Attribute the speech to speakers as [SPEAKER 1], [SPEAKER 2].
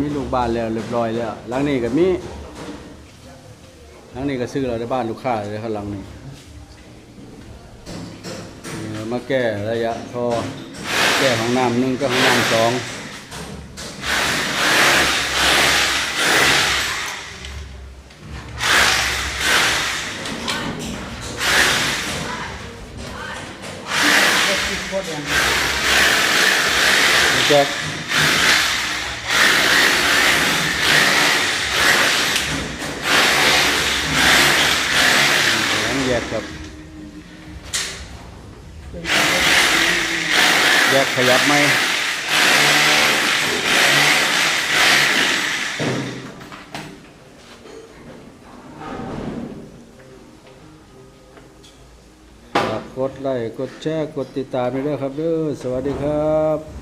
[SPEAKER 1] มีลูกบ้านแล้วเรียบร้อยแล้วหลังนี้ก็มีหลังนี้ก็ซื้อเราได้บ้านลูกค้าเลยครับหลังนี้นี่มาแก้ระยะทอแก้ห้องน้ำหนึ่งก็ห้องน้ำสอง
[SPEAKER 2] โคตรยัง
[SPEAKER 1] แจ็คหลังแยกครับ แยกขยับไหมฝากกดไลค์กดแชร์กดติดตามไปด้วยครับเด้อสวัสดีครับ